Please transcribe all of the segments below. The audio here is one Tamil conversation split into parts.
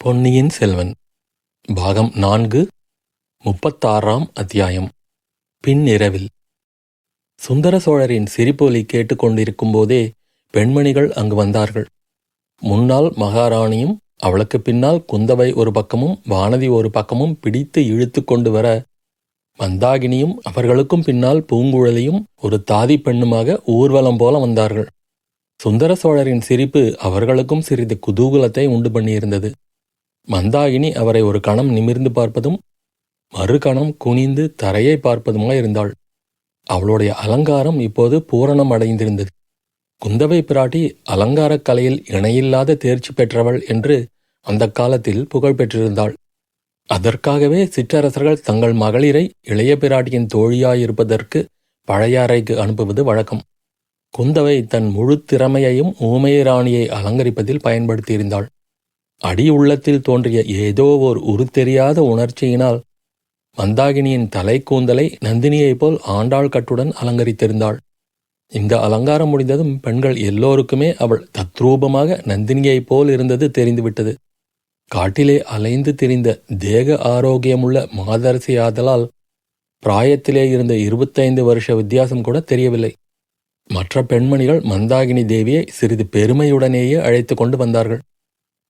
பொன்னியின் செல்வன் பாகம் நான்கு முப்பத்தாறாம் அத்தியாயம். பின்னிரவில் சுந்தர சோழரின் சிரிப்பொலி கேட்டுக்கொண்டிருக்கும் போதே பெண்மணிகள் அங்கு வந்தார்கள். முன்னால் மகாராணியும் அவளுக்கு பின்னால் குந்தவை ஒரு பக்கமும் வானதி ஒரு பக்கமும் பிடித்து இழுத்து கொண்டு வர மந்தாகினியும் அவர்களுக்கும் பின்னால் பூங்குழலியும் ஒரு தாதி பெண்ணுமாக ஊர்வலம் போல வந்தார்கள். சுந்தர சோழரின் சிரிப்பு அவர்களுக்கும் சிறிது குதூகலத்தை உண்டு பண்ணியிருந்தது. மந்தாகினி அவரை ஒரு கணம் நிமிர்ந்து பார்ப்பதும் மறுகணம் குனிந்து தரையை பார்ப்பதுமாயிருந்தாள் அவளுடைய அலங்காரம் இப்போது பூரணம் அடைந்திருந்தது. குந்தவை பிராட்டி அலங்காரக் கலையில் இணையில்லாத தேர்ச்சி பெற்றவள் என்று அந்த காலத்தில் புகழ் பெற்றிருந்தாள். அதற்காகவே சிற்றரசர்கள் தங்கள் மகளிரை இளைய பிராட்டியின் தோழியாயிருப்பதற்கு பழையாறைக்கு அனுப்புவது வழக்கம். குந்தவை தன் முழு திறமையையும் ஊமையராணியை அலங்கரிப்பதில் பயன்படுத்தியிருந்தாள். அடி உள்ளத்தில் தோன்றிய ஏதோ ஓர் உருத்தெரியாத உணர்ச்சியினால் மந்தாகினியின் தலைக்கூந்தலை நந்தினியைப் போல் ஆண்டாள் கட்டுடன் அலங்கரித்திருந்தாள். இந்த அலங்காரம் முடிந்ததும் பெண்கள் எல்லோருக்குமே அவள் தத்ரூபமாக நந்தினியைப் போல் இருந்தது தெரிந்துவிட்டது. காட்டிலே அலைந்து திரிந்த தேக ஆரோக்கியமுள்ள மாதரசியாதலால் பிராயத்திலே இருந்த இருபத்தைந்து வருஷ வித்தியாசம் கூட தெரியவில்லை. மற்ற பெண்மணிகள் மந்தாகினி தேவியை சிறிது பெருமையுடனேயே அழைத்து கொண்டு வந்தார்கள்.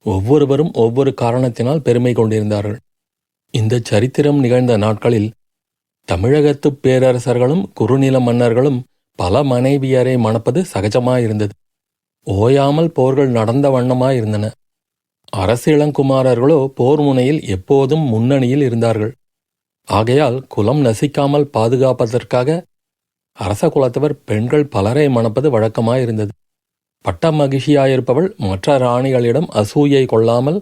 ஒவ்வொருவரும் ஒவ்வொரு காரணத்தினால் பெருமை கொண்டிருந்தார்கள். இந்த சரித்திரம் நிகழ்ந்த நாட்களில் தமிழகத்துப் பேரரசர்களும் குறுநில மன்னர்களும் பல மனைவியரை மணப்பது சகஜமாயிருந்தது. ஓயாமல் போர்கள் நடந்த வண்ணமாயிருந்தன. அரசிளங்குமாரர்களோ போர் முனையில் எப்போதும் முன்னணியில் இருந்தார்கள். ஆகையால் குலம் நசிக்காமல் பாதுகாப்பதற்காக அரச குலத்தவர் பெண்கள் பலரை மணப்பது வழக்கமாயிருந்தது. பட்ட மகிழ்ச்சியாயிருப்பவள் மற்ற ராணிகளிடம் அசூயை கொள்ளாமல்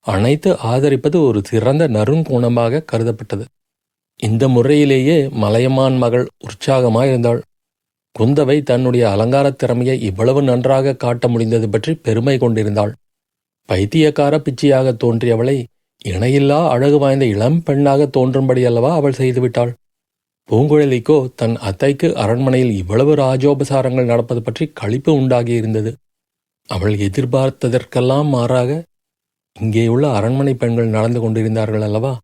அனைத்து ஆதரிப்பது ஒரு சிறந்த நறுங்குணமாக கருதப்பட்டது. இந்த முறையிலேயே மலையமான் மகள் உற்சாகமாயிருந்தாள். குந்தவை தன்னுடைய அலங்காரத் திறமையை இவ்வளவு நன்றாக காட்ட முடிந்தது பற்றி பெருமை கொண்டிருந்தாள். பைத்தியக்கார பிச்சையாக தோன்றியவளை இணையில்லா அழகு வாய்ந்த இளம் பெண்ணாக தோன்றும்படியல்லவா அவள் செய்துவிட்டாள். பூங்குழலிக்கோ தன் அத்தைக்கு அரண்மனையில் இவ்வளவு ராஜோபசாரங்கள் நடப்பது பற்றி களிப்பு உண்டாகியிருந்தது. அவள் எதிர்பார்த்ததற்கெல்லாம் மாறாக இங்கேயுள்ள அரண்மனை பெண்கள் நடந்து கொண்டிருந்தார்கள் அல்லவா?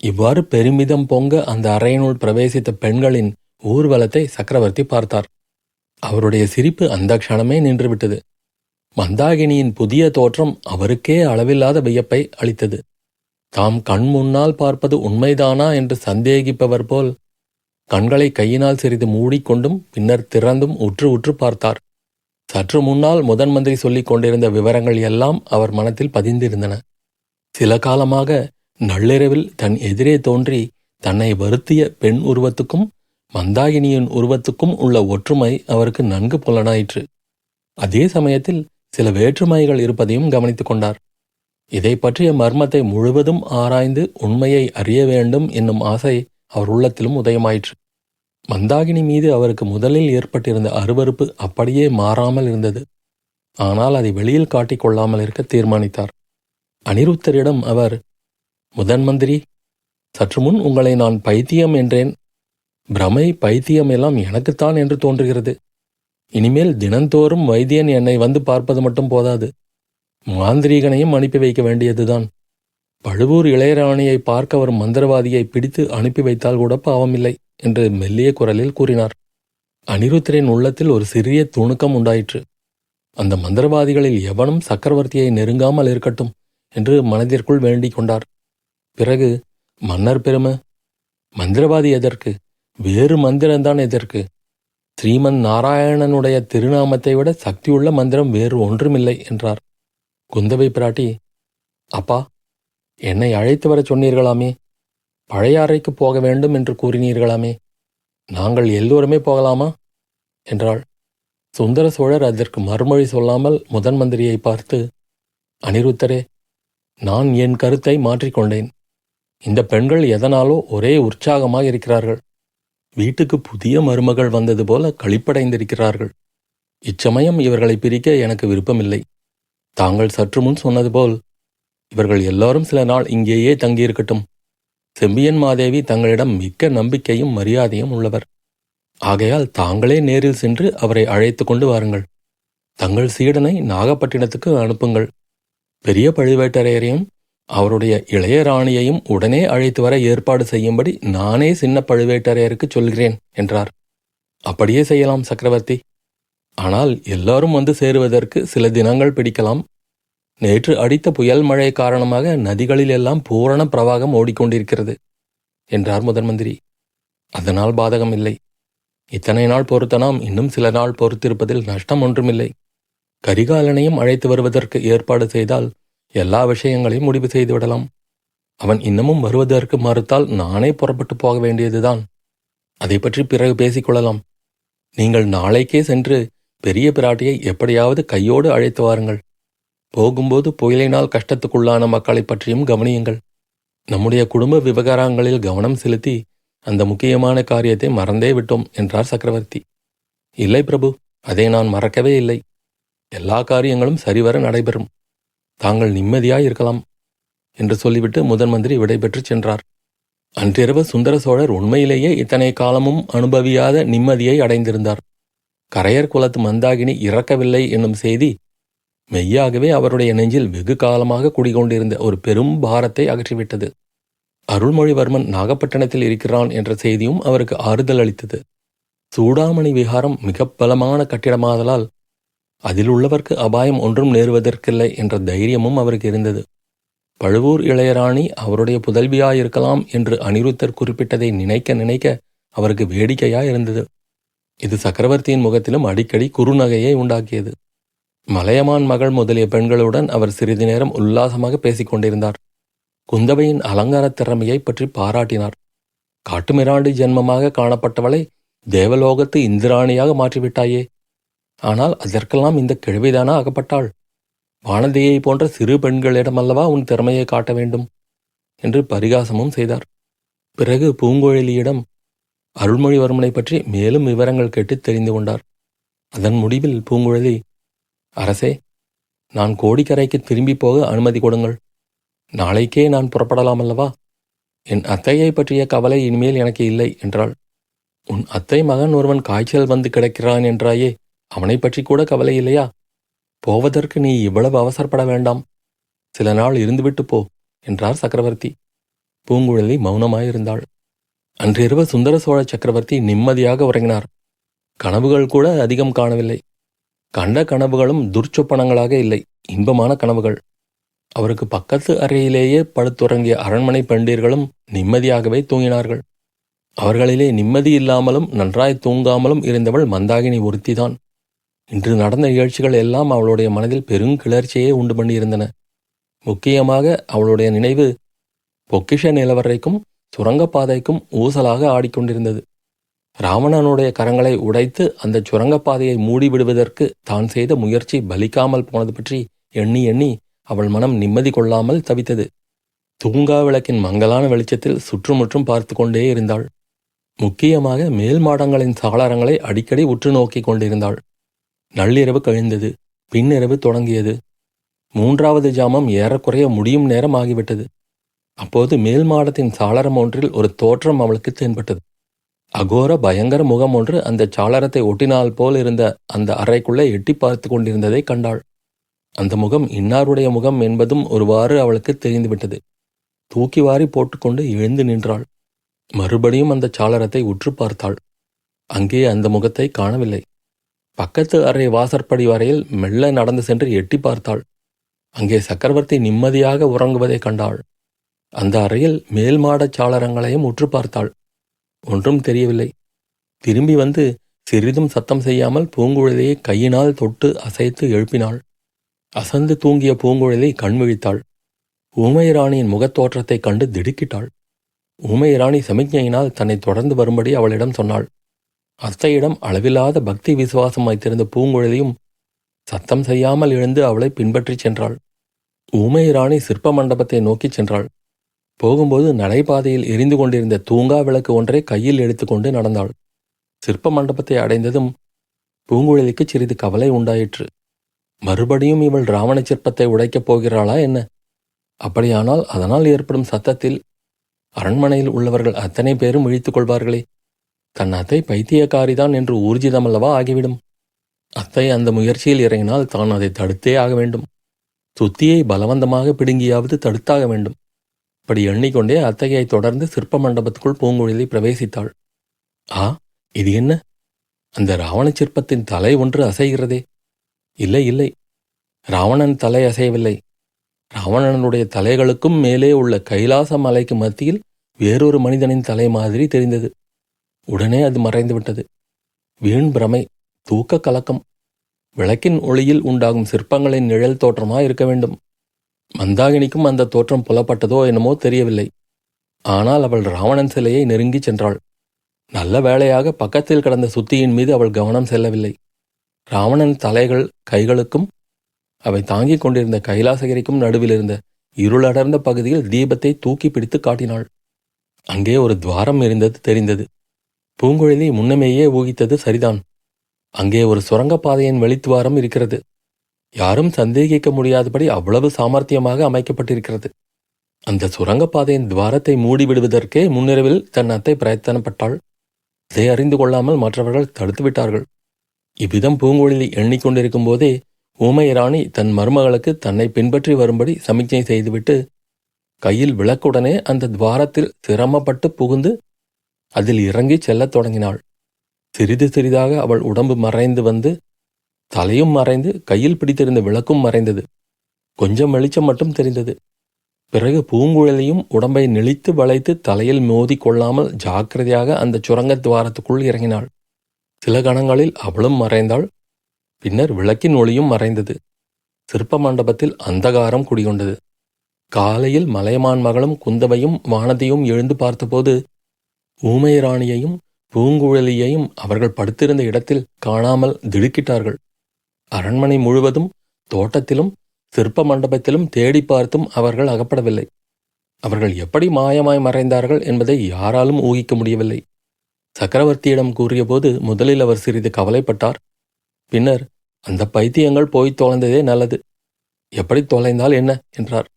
இவ்வாறு பெருமிதம் பொங்க அந்த அறையினுள் பிரவேசித்த பெண்களின் ஊர்வலத்தை சக்கரவர்த்தி பார்த்தார். அவருடைய சிரிப்பு அந்த க்ஷணமே நின்றுவிட்டது. மந்தாகினியின் புதிய தோற்றம் அவருக்கே அளவில்லாத வியப்பை அளித்தது. தாம் கண் முன்னால் பார்ப்பது உண்மைதானா என்று சந்தேகிப்பவர் போல் கண்களை கையினால் சிறிது மூடிக்கொண்டும் பின்னர் திறந்தும் உற்று உற்று பார்த்தார். சற்று முன்னால் முதன் மந்திரி சொல்லிக் கொண்டிருந்த விவரங்கள் எல்லாம் அவர் மனத்தில் பதிந்திருந்தன. சில காலமாக நள்ளிரவில் தன் எதிரே தோன்றி தன்னை வருத்திய பெண் உருவத்துக்கும் மந்தாகினியின் உருவத்துக்கும் உள்ள ஒற்றுமை அவருக்கு நன்கு புலனாயிற்று. அதே சமயத்தில் சில வேற்றுமைகள் இருப்பதையும் கவனித்துக் கொண்டார். இதை பற்றிய மர்மத்தை முழுவதும் ஆராய்ந்து உண்மையை அறிய வேண்டும் என்னும் ஆசை அவர் உள்ளத்திலும் உதயமாயிற்று. மந்தாகினி மீது அவருக்கு முதலில் ஏற்பட்டிருந்த அருவறுப்பு அப்படியே மாறாமல் இருந்தது. ஆனால் அதை வெளியில் காட்டிக் கொள்ளாமல் இருக்க தீர்மானித்தார். அனிருத்தரிடம் அவர் முதன் மந்திரி சற்று முன் உங்களை நான் பைத்தியம் என்றேன். பிரமை பைத்தியம் எல்லாம் எனக்குத்தான் என்று தோன்றுகிறது. இனிமேல் தினந்தோறும் வைத்தியன் என்னை வந்து பார்ப்பது மட்டும் போதாது. மாந்திரீகனையும் அனுப்பி வைக்க வேண்டியதுதான். பழுவூர் இளையராணியை பார்க்க வரும் மந்திரவாதியை பிடித்து அனுப்பி வைத்தால் கூட பாவமில்லை என்று மெல்லிய குரலில் கூறினார். அனிருத்தரின் உள்ளத்தில் ஒரு சிறிய துணுக்கம் உண்டாயிற்று. அந்த மந்திரவாதிகளில் எவனும் சக்கரவர்த்தியை நெருங்காமல் இருக்கட்டும் என்று மனதிற்குள் வேண்டிக் கொண்டார். பிறகு மன்னர் பெரும மந்திரவாதி எதற்கு? வேறு மந்திரம்தான் எதற்கு? ஸ்ரீமன் நாராயணனுடைய திருநாமத்தை விட சக்தியுள்ள மந்திரம் வேறு ஒன்றுமில்லை என்றார். குந்தவை பிராட்டி அப்பா என்னை அழைத்து வரச் சொன்னீர்களாமே? பழையாறைக்கு போக வேண்டும் என்று கூறினீர்களாமே? நாங்கள் எல்லோருமே போகலாமா? என்றாள். சுந்தர சோழர் அதற்கு மறுமொழி சொல்லாமல் முதன் மந்திரியை பார்த்து அனிருத்தரே நான் என் கருத்தை மாற்றிக்கொண்டேன் இந்த பெண்கள் எதனாலோ ஒரே உற்சாகமாக இருக்கிறார்கள். வீட்டுக்கு புதிய மருமகள் வந்தது போல களிப்படைந்திருக்கிறார்கள். இச்சமயம் இவர்களை பிரிக்க எனக்கு விருப்பமில்லை. தாங்கள் சற்று முன் சொன்னது போல் இவர்கள் எல்லாரும் சில நாள் இங்கேயே தங்கியிருக்கட்டும். செம்பியன் மாதேவி தங்களிடம் மிக்க நம்பிக்கையும் மரியாதையும் உள்ளவர். ஆகையால் தாங்களே நேரில் சென்று அவரை அழைத்து கொண்டு வாருங்கள். தங்கள் சீடனை நாகப்பட்டினத்துக்கு அனுப்புங்கள். பெரிய பழுவேட்டரையரையும் அவருடைய இளைய ராணியையும் உடனே அழைத்து வர ஏற்பாடு செய்யும்படி நானே சின்ன பழுவேட்டரையருக்கு சொல்கிறேன் என்றார். அப்படியே செய்யலாம் சக்கரவர்த்தி. ஆனால் எல்லாரும் வந்து சேருவதற்கு சில தினங்கள் பிடிக்கலாம். நேற்று அடித்த புயல் மழை காரணமாக நதிகளிலெல்லாம் பூரண பிரவாகம் ஓடிக்கொண்டிருக்கிறது என்றார் முதன் மந்திரி. அதனால் பாதகம் இல்லை. இத்தனை நாள் பொறுத்த நாம் இன்னும் சில நாள் பொறுத்திருப்பதில் நஷ்டம் ஒன்றுமில்லை. கரிகாலனையும் அழைத்து வருவதற்கு ஏற்பாடு செய்தால் எல்லா விஷயங்களையும் முடிவு செய்துவிடலாம். அவன் இன்னமும் வருவதற்கு மறுத்தால் நானே புறப்பட்டு போக வேண்டியதுதான். அதை பற்றி பிறகு பேசிக்கொள்ளலாம் நீங்கள் நாளைக்கே சென்று பெரிய பிராட்டியை எப்படியாவது கையோடு அழைத்து வாருங்கள். போகும்போது புயலினால் கஷ்டத்துக்குள்ளான மக்களைப் பற்றியும் கவனியுங்கள். நம்முடைய குடும்ப விவகாரங்களில் கவனம் செலுத்தி அந்த முக்கியமான காரியத்தை மறந்தே விட்டோம் என்றார் சக்கரவர்த்தி. இல்லை பிரபு அதை நான் மறக்கவே இல்லை. எல்லா காரியங்களும் சரிவர நடைபெறும். தாங்கள் நிம்மதியாய் இருக்கலாம் என்று சொல்லிவிட்டு முதன் மந்திரி விடைபெற்றுச் சென்றார். அன்றிரவு சுந்தர சோழர் உண்மையிலேயே இத்தனை காலமும் அனுபவியாத நிம்மதியை அடைந்திருந்தார். கரையர் குலத்து மந்தாகினி இறக்கவில்லை என்னும் செய்தி மெய்யாகவே அவருடைய நெஞ்சில் வெகு காலமாக குடிகொண்டிருந்த ஒரு பெரும் பாரத்தை அகற்றிவிட்டது. அருள்மொழிவர்மன் நாகப்பட்டினத்தில் இருக்கிறான் என்ற செய்தியும் அவருக்கு ஆறுதல் அளித்தது. சூடாமணி விகாரம் மிக பலமான கட்டிடமாதலால் அதில் உள்ளவர்க்கு அபாயம் ஒன்றும் நேருவதற்கில்லை என்ற தைரியமும் அவருக்கு இருந்தது. பழுவூர் இளையராணி அவருடைய புதல்வியாயிருக்கலாம் என்று அனிருத்தர் குறிப்பிட்டதை நினைக்க நினைக்க அவருக்கு வேடிக்கையாயிருந்தது. இது சக்கரவர்த்தியின் முகத்திலும் அடிக்கடி குறுநகையை உண்டாக்கியது. மலையமான் மகள் முதலிய பெண்களுடன் அவர் சிறிது நேரம் உல்லாசமாக பேசிக்கொண்டிருந்தார். குந்தவையின் அலங்கார திறமையை பற்றி பாராட்டினார். காட்டுமிராண்டி ஜென்மமாக காணப்பட்டவளை தேவலோகத்து இந்திராணியாக மாற்றிவிட்டாயே. ஆனால் அதற்கெல்லாம் இந்த கிழவிதானா அகப்பட்டாள்? வானதியை போன்ற சிறு பெண்களிடமல்லவா உன் திறமையை காட்ட வேண்டும்? என்று பரிகாசமும் செய்தார். பிறகு பூங்குழலியிடம் அருள்மொழிவர்மனை பற்றி மேலும் விவரங்கள் கேட்டு தெரிந்து கொண்டார். அதன் முடிவில் பூங்குழலி அரசே நான் கோடிக்கரைக்கு திரும்பி போக அனுமதி கொடுங்கள். நாளைக்கே நான் புறப்படலாம் அல்லவா? என் அத்தையை பற்றிய கவலை இனிமேல் எனக்கு இல்லை என்றாள். உன் அத்தை மகன் ஒருவன் காய்ச்சல் வந்து கிடக்கிறான் என்றாயே அவனை பற்றி கூட கவலை இல்லையா? போவதற்கு நீ இவ்வளவு அவசரப்பட வேண்டாம். சில நாள் இருந்துவிட்டு போ என்றார் சக்கரவர்த்தி. பூங்குழலி மௌனமாயிருந்தாள். அன்றிரவு சுந்தர சோழ சக்கரவர்த்தி நிம்மதியாக உறங்கினார். கனவுகள் கூட அதிகம் காணவில்லை. கண்ட கனவுகளும் துர்ச்சொப்பனங்களாக இல்லை. இன்பமான கனவுகள். அவருக்கு பக்கத்து அறையிலேயே படுத்துறங்கிய அரண்மனை பெண்டீர்களும் நிம்மதியாகவே தூங்கினார்கள். அவர்களிலே நிம்மதி இல்லாமலும் நன்றாய் தூங்காமலும் இருந்தவள் மந்தாகினி ஒருத்திதான். இன்று நடந்த நிகழ்ச்சிகள் எல்லாம் அவளுடைய மனதில் பெருங்கிளர்ச்சியே உண்டு பண்ணியிருந்தன. முக்கியமாக அவளுடைய நினைவு பொக்கிஷ நிலவரைக்கும் சுரங்கப்பாதைக்கும் ஊசலாக ஆடிக்கொண்டிருந்தது. ராவணனுடைய கரங்களை உடைத்து அந்த சுரங்கப்பாதையை மூடிவிடுவதற்கு தான் செய்த முயற்சி பலிக்காமல் போனது பற்றி எண்ணி எண்ணி அவள் மனம் நிம்மதி கொள்ளாமல் தவித்தது. தூங்கா விளக்கின் மங்கலான வெளிச்சத்தில் சுற்றுமுற்றும் பார்த்து கொண்டே இருந்தாள். முக்கியமாக மேல் மாடங்களின் சாளரங்களை அடிக்கடி உற்று நோக்கிக் கொண்டிருந்தாள். நள்ளிரவு கழிந்தது பின்னிரவு தொடங்கியது. மூன்றாவது ஜாமம் ஏறக்குறைய முடியும் நேரம் ஆகிவிட்டது. அப்போது மேல் மாடத்தின் சாளரம் ஒன்றில் ஒரு தோற்றம் அவளுக்கு தென்பட்டது. அகோர பயங்கர முகம் ஒன்று அந்த சாளரத்தை ஒட்டினால் போல் இருந்த அந்த அறைக்குள்ளே எட்டி பார்த்து கொண்டிருந்ததை கண்டாள். அந்த முகம் இன்னாருடைய முகம் என்பதும் ஒருவாறு அவளுக்கு தெரிந்துவிட்டது. தூக்கி வாரி போட்டுக்கொண்டு எழுந்து நின்றாள். மறுபடியும் அந்த சாளரத்தை உற்று பார்த்தாள். அங்கே அந்த முகத்தை காணவில்லை. பக்கத்து அறை வாசற்படி வரையில் மெல்ல நடந்து சென்று எட்டி பார்த்தாள். அங்கே சக்கரவர்த்தி நிம்மதியாக உறங்குவதைக் கண்டாள். அந்த அறையில் மேல் மாடச் சாளரங்களையும் உற்று பார்த்தாள். ஒன்றும் தெரியவில்லை. திரும்பி வந்து சிறிதும் சத்தம் செய்யாமல் பூங்குழலியை கையினால் தொட்டு அசைத்து எழுப்பினாள். அசந்து தூங்கிய பூங்குழலி கண் விழித்தாள் ஊமையராணியின் முகத்தோற்றத்தைக் கண்டு திடுக்கிட்டாள். ஊமையராணி சமிக்ஞையினால் தன்னை தொடர்ந்து வரும்படி அவளிடம் சொன்னாள். அத்தையிடம் அளவில்லாத பக்தி விசுவாசம் வைத்திருந்த பூங்குழலியும் சத்தம் செய்யாமல் எழுந்து அவளை பின்பற்றிச் சென்றாள். ஊமையராணி சிற்ப மண்டபத்தை நோக்கிச் சென்றாள். போகும்போது நடைபாதையில் எரிந்து கொண்டிருந்த தூங்கா விளக்கு ஒன்றை கையில் எடுத்துக்கொண்டு நடந்தாள். சிற்ப மண்டபத்தை அடைந்ததும் பூங்குழலிக்கு சிறிது கவலை உண்டாயிற்று. மறுபடியும் இவள் ராவண சிற்பத்தை உடைக்கப் போகிறாளா என்ன? அப்படியானால் அதனால் ஏற்படும் சத்தத்தில் அரண்மனையில் உள்ளவர்கள் அத்தனை பேரும் இழித்துக் கொள்வார்களே. தன் அத்தை பைத்தியக்காரிதான் என்று ஊர்ஜிதமல்லவா ஆகிவிடும். அத்தை அந்த முயற்சியில் இறங்கினால் தான் அதை தடுத்தே ஆக வேண்டும். சுத்தியை பலவந்தமாக பிடுங்கியாவது தடுத்தாக வேண்டும். இப்படி எண்ணிக்கொண்டே அத்தகையை தொடர்ந்து சிற்ப மண்டபத்துக்குள் பூங்குழலி பிரவேசித்தாள். ஆ இது என்ன? அந்த ராவண சிற்பத்தின் தலை ஒன்று அசைகிறதே. இல்லை இல்லை. ராவணன் தலை அசையவில்லை. ராவணனுடைய தலைகளுக்கும் மேலே உள்ள கைலாச மலைக்கு மத்தியில் வேறொரு மனிதனின் தலை மாதிரி தெரிந்தது. உடனே அது மறைந்துவிட்டது. வீண் பிரமை தூக்க கலக்கம். விளக்கின் ஒளியில் உண்டாகும் சிற்பங்களின் நிழல் தோற்றமாக இருக்க வேண்டும். மந்தாகினிக்கும் அந்த தோற்றம் புலப்பட்டதோ என்னமோ தெரியவில்லை. ஆனால் அவள் ராவணன் சிலையை நெருங்கிச் சென்றாள். நல்ல வேளையாக பக்கத்தில் கிடந்த சுத்தியின் மீது அவள் கவனம் செல்லவில்லை. ராவணன் தலைகள் கைகளுக்கும் அவை தாங்கிக் கொண்டிருந்த கைலாசகிரிக்கும் நடுவில் இருந்த இருளடர்ந்த பகுதியில் தீபத்தை தூக்கி பிடித்து காட்டினாள். அங்கே ஒரு துவாரம் இருந்தது தெரிந்தது. பூங்குழலி முன்னமேயே ஊகித்தது சரிதான். அங்கே ஒரு சுரங்கப்பாதையின் வெளித்துவாரம் இருக்கிறது. யாரும் சந்தேகிக்க முடியாதபடி அவ்வளவு சாமர்த்தியமாக அமைக்கப்பட்டிருக்கிறது. அந்த சுரங்கப்பாதையின் துவாரத்தை மூடிவிடுவதற்கே முன்னிரவில் தன் அத்தை பிரயத்தனப்பட்டாள். இதை அறிந்து கொள்ளாமல் மற்றவர்கள் தடுத்துவிட்டார்கள் இவ்விதம் பூங்குழலி எண்ணிக்கொண்டிருக்கும் போதே ஊமை ராணி தன் மருமகளுக்கு தன்னை பின்பற்றி வரும்படி சமிக்ஞை செய்துவிட்டு கையில் விளக்குடனே அந்த துவாரத்தில் சிரமப்பட்டு புகுந்து அதில் இறங்கிச் செல்லத் தொடங்கினாள். சிறிது சிறிதாக அவள் உடம்பு மறைந்து வந்து தலையும் மறைந்து கையில் பிடித்திருந்த விளக்கும் மறைந்தது. கொஞ்சம் வெளிச்சம் மட்டும் தெரிந்தது. பிறகு பூங்குழலியும் உடம்பை நெளித்து வளைத்து தலையில் மோதி கொள்ளாமல் ஜாக்கிரதையாக அந்த சுரங்க துவாரத்துக்குள் இறங்கினாள். சில கணங்களில் அவளும் மறைந்தாள். பின்னர் விளக்கின் ஒளியும் மறைந்தது. சிற்ப மண்டபத்தில் அந்தகாரம் குடிகொண்டது. காலையில் மலையமான் மகளும் குந்தவையும் வானதியும் எழுந்து பார்த்தபோது ஊமை ராணியையும் பூங்குழலியையும் அவர்கள் படுத்திருந்த இடத்தில் காணாமல் திடுக்கிட்டார்கள். அரண்மனை முழுவதும் தோட்டத்திலும் சிற்ப மண்டபத்திலும் தேடி பார்த்தும் அவர்கள் அகப்படவில்லை. அவர்கள் எப்படி மாயமாய் மறைந்தார்கள் என்பதை யாராலும் ஊகிக்க முடியவில்லை. சக்கரவர்த்தியிடம் கூறியபோது முதலில் அவர் சிறிது கவலைப்பட்டார். பின்னர் அந்த பைத்தியங்கள் போய் தொலைந்ததே நல்லது. எப்படி தொலைந்தால் என்ன? என்றார்.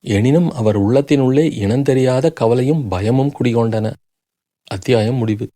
எனினும் அவர் உள்ளத்தினுள்ளே இனந்தெரியாத கவலையும் பயமும் குடிகொண்டன. அத்தியாயம் முடிவு.